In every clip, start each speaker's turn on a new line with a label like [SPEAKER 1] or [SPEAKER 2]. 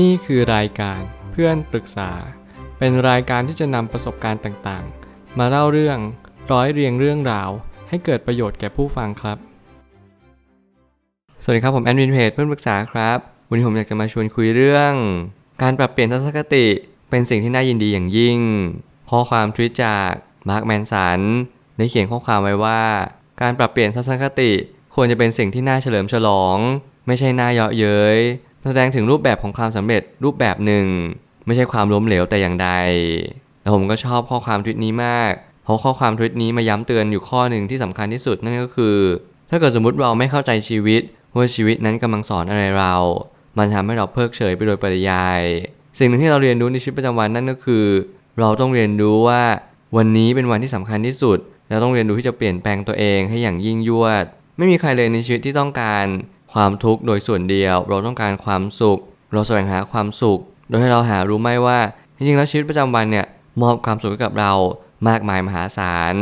[SPEAKER 1] นี่คือรายการเพื่อนปรึกษา เป็นรายการที่จะนำประสบการณ์ต่างๆ มาเล่าเรื่องร้อยเรียงเรื่องราว ให้เกิดประโยชน์แก่ผู้ฟังครับ สวัสดีครับผมแอดมินเพจเพื่อนปรึกษาครับ วันนี้ผมอยากจะมาชวนคุยเรื่อง การปรับเปลี่ยนทัศนคติ เป็นสิ่งที่น่ายินดีอย่างยิ่ง ข้อความทวิตจากมาร์คแมนสันได้เขียนข้อความไว้ว่า การปรับเปลี่ยนทัศนคติควรจะเป็นสิ่งที่น่าเฉลิมฉลอง ไม่ใช่น่าเยาะเย้ย แสดงถึงรูปแบบของความสำเร็จรูปแบบหนึ่ง ไม่ใช่ความล้มเหลวแต่อย่างใดแล้วผมก็ชอบข้อความทวิตนี้มาก เพราะข้อความทวิตนี้มาย้ำเตือนอยู่ข้อหนึ่งที่สำคัญที่สุดนั่นก็คือ ถ้าเกิดสมมติเราไม่เข้าใจชีวิตว่าชีวิตนั้นกำลังสอนอะไรเรา มันทำให้เราเพิกเฉยไปโดยปริยาย สิ่งหนึ่งที่เราเรียนรู้ในชีวิตประจำวันนั่นก็คือ เราต้องเรียนรู้ว่าวันนี้เป็นวันที่สำคัญที่สุด เราต้องเรียนรู้ที่จะเปลี่ยนแปลงตัวเองให้อย่างยิ่งยวด ไม่มีใครเลยในชีวิตที่ต้องการ ความทุกข์โดยส่วนเดียว เราต้องการความสุข เราแสวงหาความสุข โดยให้เราหารู้ไหมว่าจริงๆแล้วชีวิตประจำวันเนี่ยมอบความสุขให้กับเรามากมายมหาศาล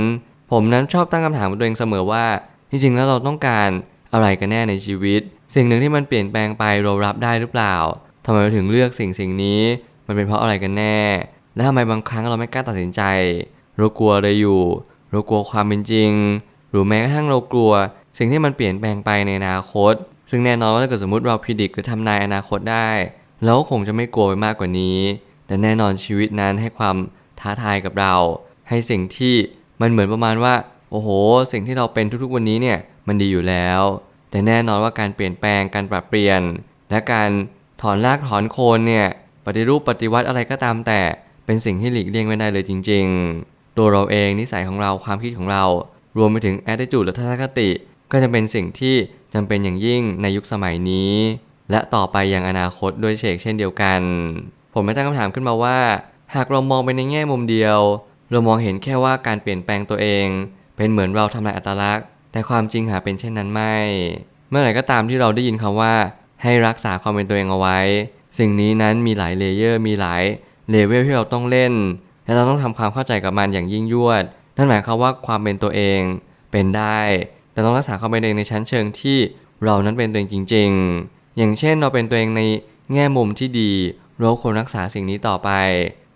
[SPEAKER 1] ผมนั้นชอบตั้งคำถามกับตัวเองเสมอว่า จริงๆแล้วเราต้องการอะไรกันแน่ในชีวิต สิ่งหนึ่งที่มันเปลี่ยนแปลงไปเรารับได้หรือเปล่าทำไมเราถึงเลือกสิ่งสิ่งนี้ มันเป็นเพราะอะไรกันแน่ และทำไมบางครั้งเราไม่กล้าตัดสินใจ เรากลัวอะไรอยู่ เรากลัวความเป็นจริง หรือแม้กระทั่งเรากลัว สิ่งที่มันเปลี่ยนแปลงไปในอนาคต ซึ่งแน่นอนว่าถ้าเกิดสมมติเราพิจิตรหรือทำนายอนาคตได้เราก็คงจะไม่กลัวไปมากกว่านี้ แต่แน่นอนชีวิตนั้นให้ความท้าทายกับเรา ให้สิ่งที่มันเหมือนประมาณว่า โอ้โห สิ่งที่เราเป็นทุกๆวันนี้เนี่ยมันดีอยู่แล้ว แต่แน่นอนว่าการเปลี่ยนแปลงการปรับเปลี่ยน และการถอนรากถอนโคนเนี่ยปฏิรูปปฏิวัติอะไรก็ตามแต่เป็นสิ่งที่หลีกเลี่ยงไม่ได้เลยจริง ๆ ตัวเราเองนิสัยของเราความคิดของเรา รวมไปถึง attitude และทัศนคติ ก็จะเป็นสิ่งที่ จำเป็นอย่างยิ่งในยุคสมัยนี้ และต่อไปอย่างอนาคตด้วยเชกเช่นเดียวกัน ผมไม่ตั้งคำถามขึ้นมาว่า หากเรามองไปในแง่มุมเดียว เรามองเห็นแค่ว่าการเปลี่ยนแปลงตัวเอง เป็นเหมือนเราทำลายอัตลักษณ์ แต่ความจริงหาเป็นเช่นนั้นไม่ เมื่อไหร่ก็ตามที่เราได้ยินคำว่า ให้รักษาความเป็นตัวเองเอาไว้ สิ่งนี้นั้นมีหลายเลเยอร์มีหลายเลเวลที่เราต้องเล่นและเราต้องทำความเข้าใจกับมันอย่างยิ่งยวด นั่นหมายความว่าความเป็นตัวเองเป็นได้ แต่ต้องรักษาความเป็นตัวเองในชั้นเชิงที่เรานั้นเป็นตัวเองจริง ๆ อย่างเช่นเราเป็นตัวเองในแง่มุมที่ดี เราควรรักษาสิ่งนี้ต่อไป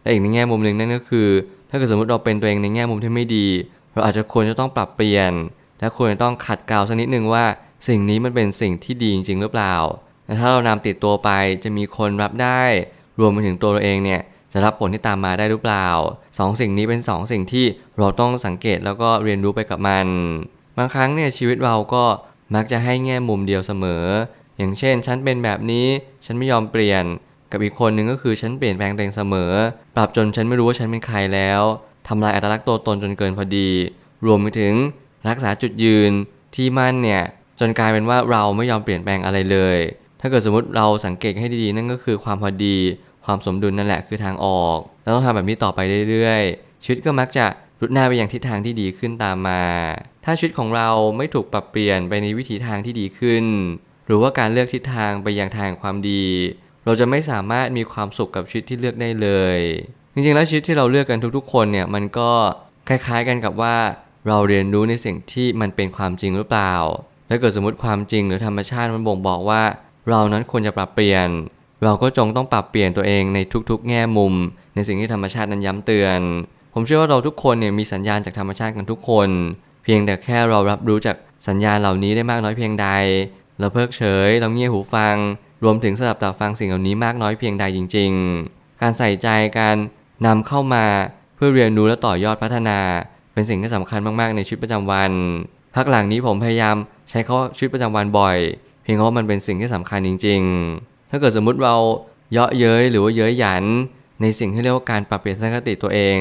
[SPEAKER 1] แต่อีกในแง่มุมหนึ่งนั่นก็คือ ถ้าเกิดสมมติเราเป็นตัวเองในแง่มุมที่ไม่ดี เราอาจจะควรจะต้องปรับเปลี่ยน และควรจะต้องขัดเกลาสักนิดนึงว่า สิ่งนี้มันเป็นสิ่งที่ดีจริง ๆ หรือเปล่าแต่ถ้าเรานำติดตัวไปจะมีคนรับได้ รวมไปถึงตัวเราเองเนี่ยจะรับผลที่ตามมาได้หรือเปล่าสองสิ่งนี้เป็นสองสิ่งที่เราต้องสังเกตแล้วก็เรียนรู้ไปกับมัน บางครั้งเนี่ยชีวิตเราก็มักจะให้แง่มุมเดียวเสมอ อย่างเช่น ฉันเป็นแบบนี้ ฉันไม่ยอมเปลี่ยน กับอีกคนหนึ่งก็คือฉันเปลี่ยนแปลงตัวเองเสมอ ปรับจนฉันไม่รู้ว่าฉันเป็นใครแล้วทำลายอัตลักษณ์ตัวตนจนเกินพอดี รวมไปถึงรักษาจุดยืนที่มั่นเนี่ยจนกลายเป็นว่าเราไม่ยอมเปลี่ยนแปลงอะไรเลย ถ้าเกิดสมมติเราสังเกตให้ดีๆ นั่นก็คือความพอดี ความสมดุลนั่นแหละคือทางออก เราต้องทำแบบนี้ต่อไปเรื่อยๆชีวิตก็มักจะรุดหน้าไปอย่างทิศทางที่ดีขึ้นตามมา ถ้าชีวิตของเราไม่ถูกปรับเปลี่ยนไปในวิถีทางที่ดีขึ้น หรือว่าการเลือกทิศทางไปยังทางความดี เราจะไม่สามารถมีความสุขกับชีวิตที่เลือกได้เลย จริงๆแล้วชีวิตที่เราเลือกกันทุกๆ คนเนี่ยมันก็คล้ายๆ กันกับว่า เราเรียนรู้ในสิ่งที่มันเป็นความจริงหรือเปล่าถ้าเกิดสมมติความจริงหรือธรรมชาติมันบ่งบอกว่า เรานั้นควรจะปรับเปลี่ยน เราก็จงต้องปรับเปลี่ยนตัวเองในทุกๆ แง่มุม ในสิ่งที่ธรรมชาตินั้นย้ำเตือน ผมเชื่อว่าเราทุกคนเนี่ยมีสัญญาณจากธรรมชาติกันทุกคน พียงแต่แค่เรารับรู้จากสัญญาณเหล่านี้ได้มากน้อยเพียงใด เราเพิกเฉย เราเงี่ยหูฟัง รวมถึงสลับตับฟังสิ่งเหล่านี้มากน้อยเพียงใดจริง ๆ การใส่ใจการนำเข้ามาเพื่อเรียนรู้และต่อยอดพัฒนา เป็นสิ่งที่สำคัญมากๆในชีวิตประจำวันพักหลังนี้ผมพยายามใช้คำว่าชีวิตประจำวันบ่อย เพียงเพราะมันเป็นสิ่งที่สำคัญจริง ๆ ถ้าเกิดสมมุติเราเยาะเย้ยหรือว่าเย้ยหยัน ในสิ่งที่เรียกว่าการปรับเปลี่ยนทัศนคติตัวเอง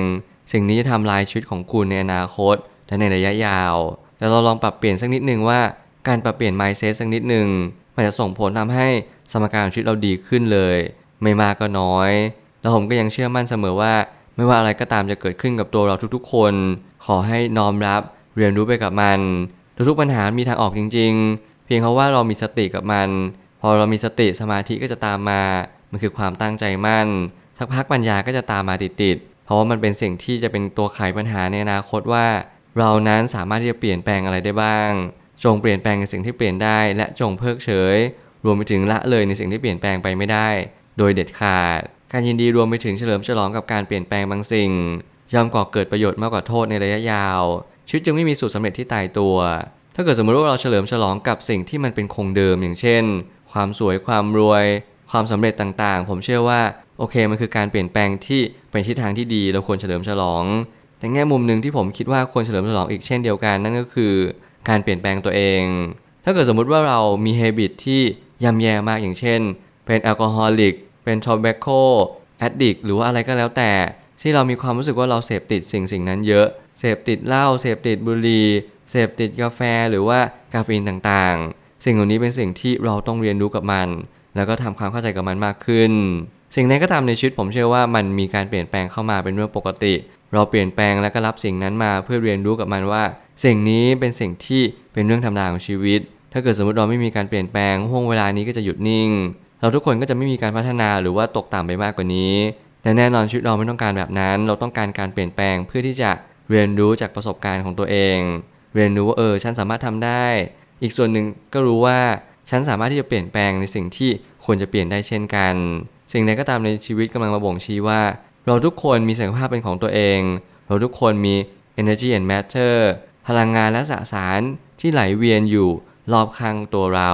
[SPEAKER 1] สิ่งนี้จะทำลายชีวิตของคุณในอนาคต และในระยะยาวแล้วเราลองปรับเปลี่ยนสักนิดนึงว่าการปรับเปลี่ยน mindset สักนิดนึงมันจะส่งผลทำให้สมการของชีวิตเราดีขึ้นเลย ไม่มากก็น้อย แล้วผมก็ยังเชื่อมั่นเสมอว่า ไม่ว่าอะไรก็ตามจะเกิดขึ้นกับตัวเราทุกๆ คน ขอให้น้อมรับเรียนรู้ไปกับมัน ทุกๆปัญหามีทางออกจริง ๆ เพียงเพราะว่าเรามีสติกับมัน พอเรามีสติสมาธิก็จะตามมา มันคือความตั้งใจมั่น สักพักปัญญาก็จะตามมาติดๆเพราะว่ามันเป็นสิ่งที่จะเป็นตัวไขปัญหาในอนาคตว่า เรานั้นสามารถที่จะเปลี่ยนแปลงอะไรได้บ้าง จงเปลี่ยนแปลงในสิ่งที่เปลี่ยนได้ และจงเพิกเฉย รวมไปถึงละเลยในสิ่งที่เปลี่ยนแปลงไปไม่ได้ โดยเด็ดขาด การยินดีรวมไปถึงเฉลิมฉลองกับการเปลี่ยนแปลงบางสิ่งย่อมก่อเกิดประโยชน์มากกว่าโทษในระยะยาว ชีวิตจึงไม่มีสูตรสำเร็จที่ตายตัว ถ้าเกิดสมมติว่าเราเฉลิมฉลองกับสิ่งที่มันเป็นคงเดิมอย่างเช่น ความสวยความรวย ความสำเร็จต่างๆ ผมเชื่อว่าโอเคมันคือการเปลี่ยนแปลงที่เป็นทิศทางที่ดีเราควรเฉลิมฉลอง แต่แง่มุมหนึ่งที่ผมคิดว่าควรเฉลิมฉลองอีกเช่นเดียวกันนั่นก็คือ การเปลี่ยนแปลงตัวเอง ถ้าเกิดสมมุติว่าเรามีเฮบิตที่ย่ำแย่มากอย่างเช่น เป็นแอลกอฮอลิก เป็นทอเบโคแอดดิกหรือว่าอะไรก็แล้วแต่ ที่เรามีความรู้สึกว่าเราเสพติดสิ่งสิ่งนั้นเยอะ เสพติดเหล้า เสพติดบุหรี่เสพติดกาแฟหรือว่ากาเฟอีนต่างๆ สิ่งเหล่านี้เป็นสิ่งที่เราต้องเรียนรู้กับมัน แล้วก็ทำความเข้าใจกับมันมากขึ้น สิ่งใดก็ตามในชีวิตผมเชื่อว่ามันมีการเปลี่ยนแปลงเข้ามาเป็นเรื่องปกติ เราเปลี่ยนแปลงแล้วก็รับสิ่งนั้นมาเพื่อเรียนรู้กับมันว่า สิ่งนี้เป็นสิ่งที่เป็นเรื่องธรรมดาของชีวิต ถ้าเกิดสมมติเราไม่มีการเปลี่ยนแปลงห่วงเวลานี้ก็จะหยุดนิ่ง เราทุกคนก็จะไม่มีการพัฒนาหรือว่าตกต่ำไปมากกว่านี้ แต่แน่นอนชีวิตเราไม่ต้องการแบบนั้น เราต้องการการเปลี่ยนแปลงเพื่อที่จะเรียนรู้จากประสบการณ์ของตัวเอง เรียนรู้ว่าเออฉันสามารถทำได้ อีกส่วนหนึ่งก็รู้ว่าฉันสามารถที่จะเปลี่ยนแปลงในสิ่งที่ควรจะเปลี่ยนได้เช่นกัน สิ่งใดก็ตามในชีวิตกำลังมาบ่งชี้ว่า เราทุกคนมีศักยภาพเป็นของตัวเอง เราทุกคนมี energy and matter พลังงานและสสารที่ไหลเวียนอยู่รอบข้างตัวเรา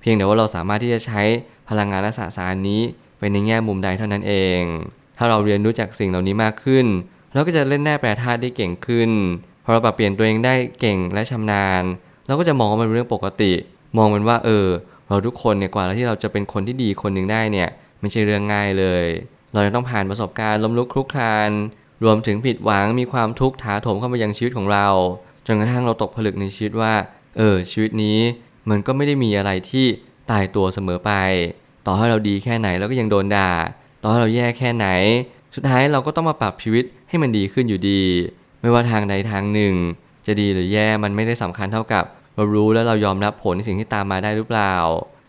[SPEAKER 1] เพียงแต่ว่าเราสามารถที่จะใช้พลังงานและสสารนี้ไปในแง่มุมใดเท่านั้นเอง ถ้าเราเรียนรู้จากสิ่งเหล่านี้มากขึ้น เราก็จะเล่นแร่แปรธาตุได้เก่งขึ้น พอเราปรับเปลี่ยนตัวเองได้เก่งและชำนาญ เราก็จะมองมันเป็นเรื่องปกติ มองมันว่าเออ เราทุกคนเนี่ยกว่าที่เราจะเป็นคนที่ดีคนหนึ่งได้เนี่ยไม่ใช่เรื่องง่ายเลย เราจะต้องผ่านประสบการณ์ล้มลุกคลุกคลาน รวมถึงผิดหวังมีความทุกข์ถาโถมเข้ามายังชีวิตของเรา จนกระทั่งเราตกผลึกในชีวิตว่า เออ ชีวิตนี้ มันก็ไม่ได้มีอะไรที่ตายตัวเสมอไป ต่อให้เราดีแค่ไหนเราก็ยังโดนด่า ต่อให้เราแย่แค่ไหน สุดท้ายเราก็ต้องมาปรับชีวิตให้มันดีขึ้นอยู่ดี ไม่ว่าทางใดทางหนึ่ง จะดีหรือแย่มันไม่ได้สำคัญเท่ากับเรารู้และเรายอมรับผลในสิ่งที่ตามมาได้หรือเปล่า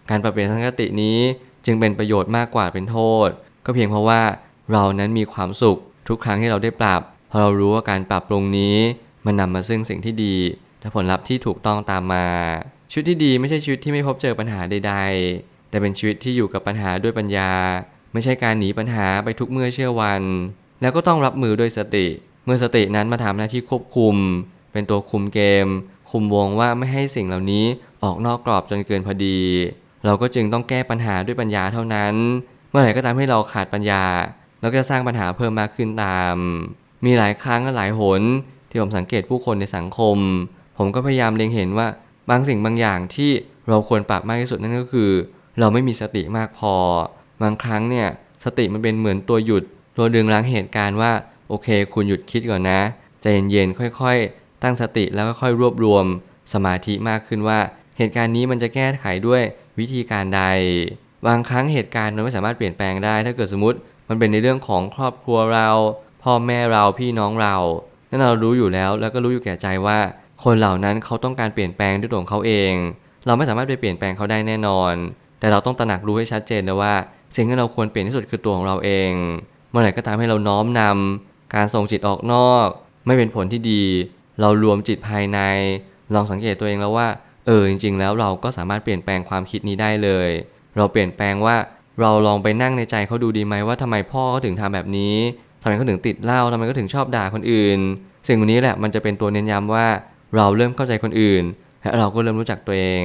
[SPEAKER 1] การปรับเปลี่ยนทัศนคตินี้จึงเป็นประโยชน์มากกว่าเป็นโทษ ก็เพียงเพราะว่าเรานั้นมีความสุขทุกครั้งที่เราได้ปรับพราะเรารู้ว่าการปรับปรุงนี้มันนำมาซึ่งสิ่งที่ดีและผลลัพธ์ที่ถูกต้องตามมาชีวิตที่ดีไม่ใช่ชีวิตที่ไม่พบเจอปัญหาใด ๆ แต่เป็นชีวิตที่อยู่กับปัญหาด้วยปัญญา ไม่ใช่การหนีปัญหาไปทุกเมื่อเชื่อวัน แล้วก็ต้องรับมือด้วยสติ เมื่อสตินั้นมาทำหน้าที่ควบคุม เป็นตัวคุมเกม คุมวงว่าไม่ให้สิ่งเหล่านี้ออกนอกกรอบจนเกินพอดี เราก็จึงต้องแก้ปัญหาด้วยปัญญาเท่านั้น มื่อไหร่ก็ตามให้เราขาดปัญญา เราก็จะสร้างปัญหาเพิ่มมากขึ้นตาม มีหลายครั้งและหลายหน ที่ผมสังเกตผู้คนในสังคม ผมก็พยายามเล็งเห็นว่าบางสิ่งบางอย่างที่เราควรปรับมากที่สุดนั่นก็คือ เราไม่มีสติมากพอ บางครั้งเนี่ยสติมันเป็นเหมือนตัวหยุด ตัวดึงรั้งเหตุการณ์ว่าโอเค คุณหยุดคิดก่อนนะใจเย็นๆค่อยๆ ตั้งสติแล้วก็ค่อยรวบรวมสมาธิมากขึ้นว่า เหตุการณ์นี้มันจะแก้ไขด้วยวิธีการใด บางครั้งเหตุการณ์มันไม่สามารถเปลี่ยนแปลงได้ ถ้าเกิดสมมติมันเป็นในเรื่องของครอบครัวเรา พ่อแม่เราพี่น้องเรานั่นเรารู้อยู่แล้ว แล้วก็รู้อยู่แก่ใจว่า คนเหล่านั้นเขาต้องการเปลี่ยนแปลงด้วยตัวของเขาเอง เราไม่สามารถไปเปลี่ยนแปลงเขาได้แน่นอน แต่เราต้องตระหนักรู้ให้ชัดเจนนะว่า สิ่งที่เราควรเปลี่ยนที่สุดคือตัวของเราเอง เมื่อไหร่ก็ตามให้เราน้อมนำการส่งจิตออกนอก ไม่เป็นผลที่ดี เรารวมจิตภายใน ลองสังเกตตัวเองแล้วว่า เออจริง ๆ แล้วเราก็สามารถเปลี่ยนแปลงความคิดนี้ได้เลย เราเปลี่ยนแปลงว่าเราลองไปนั่งในใจเขาดูดีไหมว่าทำไมพ่อเขาถึงทำแบบนี้ทำไมเขาถึงติดเหล้าทำไมเขาถึงชอบด่าคนอื่น สิ่งนี้แหละมันจะเป็นตัวเน้นย้ำว่าเราเริ่มเข้าใจคนอื่นและเราก็เริ่มรู้จักตัวเอง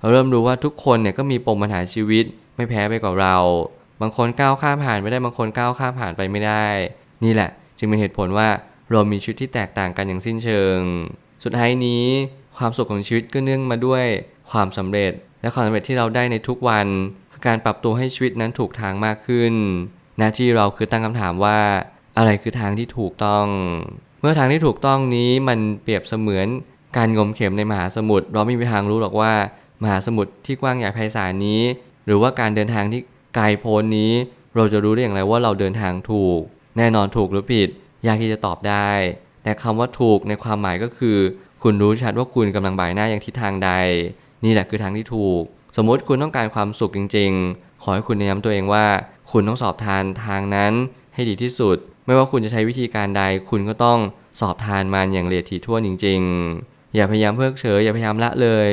[SPEAKER 1] เราเริ่มรู้ว่าทุกคนเนี่ยก็มีปมปัญหาชีวิตไม่แพ้ไปกว่าเรา บางคนก้าวข้ามผ่านไม่ได้บางคนก้าวข้ามผ่านไปไม่ได้ นี่แหละ จึงเป็นเหตุผลว่าเรามีชีวิตที่แตกต่างกันอย่างสิ้นเชิง สุดท้ายนี้ ความสุขของชีวิตก็เนื่องมาด้วย ความสำเร็จ และความสำเร็จที่เราได้ในทุกวันคือการปรับตัวให้ชีวิตนั้นถูกทางมากขึ้น หน้าที่เราคือตั้งคำถามว่า อะไรคือทางที่ถูกต้อง เมื่อทางที่ถูกต้องนี้มันเปรียบเสมือนการงมเข็มในมหาสมุทรเราไม่มีทางรู้หรอกว่ามหาสมุทรที่กว้างใหญ่ไพศาลนี้ หรือว่าการเดินทางที่ไกลโพ้นนี้ เราจะรู้ได้อย่างไรว่าเราเดินทางถูก แน่นอนถูกหรือผิด ยากที่จะตอบได้ แต่คำว่าถูกในความหมายก็คือ คุณรู้ชัดว่าคุณกำลังบ่ายหน้าอย่างทิศทางใด นี่แหละคือทางที่ถูก สมมุติคุณต้องการความสุขจริง ๆ ขอให้คุณแนะนำตัวเองว่า คุณต้องสอบทานทางนั้นให้ดีที่สุด ไม่ว่าคุณจะใช้วิธีการใด คุณก็ต้องสอบทานมันอย่างละเอียดถี่ถ้วนจริง ๆ อย่าพยายามเพิกเฉยอย่าพยายามละเลย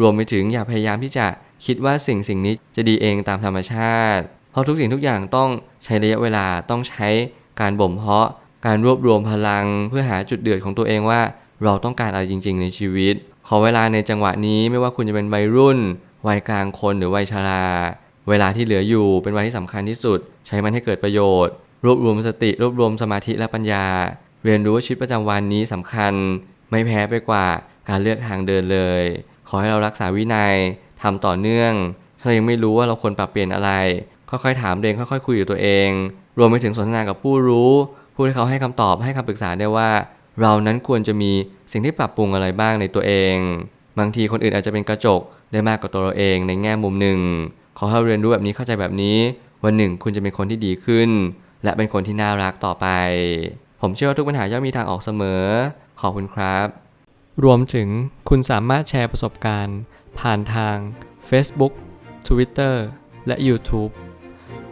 [SPEAKER 1] รวมไปถึงอย่าพยายามที่จะคิดว่าสิ่งสิ่งนี้จะดีเองตามธรรมชาติ
[SPEAKER 2] เพราะทุกสิ่งทุกอย่างต้องใช้ระยะเวลาต้องใช้การบ่มเพาะ การรวบรวมพลังเพื่อหาจุดเดือดของตัวเองว่า เราต้องการอะไรจริง ๆ ในชีวิต ขอเวลาในจังหวะนี้ไม่ว่าคุณจะเป็นวัยรุ่น วัยกลางคนหรือวัยชรา เวลาที่เหลืออยู่เป็นเวลาที่สำคัญที่สุด ใช้มันให้เกิดประโยชน์ รวบรวมสติรวบรวมสมาธิและปัญญา เรียนรู้ว่าชีวิตประจำวันนี้สำคัญ ไม่แพ้ไปกว่าการเลือกทางเดินเลย ขอให้เรารักษาวินัยทำต่อเนื่อง ถ้าเรายังไม่รู้ว่าเราควรปรับเปลี่ยนอะไร ค่อยๆถามเองค่อยๆคุยกับตัวเอง รวมไปถึงสนทนากับผู้รู้ ผู้ที่เขาให้คำตอบให้คำปรึกษาได้ว่า เรานั้นควรจะมีสิ่งที่ปรับปรุงอะไรบ้างในตัวเอง บางทีคนอื่นอาจจะเป็นกระจกได้มากกว่าตัวเราเองในแง่มุมหนึ่ง ขอให้เรียนรู้แบบนี้เข้าใจแบบนี้ วันหนึ่งคุณจะเป็นคนที่ดีขึ้น และเป็นคนที่น่ารักต่อไป ผมเชื่อว่าทุกปัญหาย่อมมีทางออกเสมอ ขอบคุณครับ
[SPEAKER 1] รวมถึงคุณสามารถแชร์ประสบการณ์ ผ่านทาง Facebook Twitter และ YouTube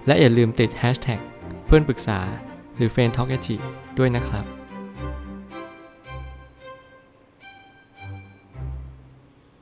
[SPEAKER 1] และอย่าลืมติด Hashtag เพื่อนปรึกษาหรือ f r ร e n d t a l k ด้วยนะครับ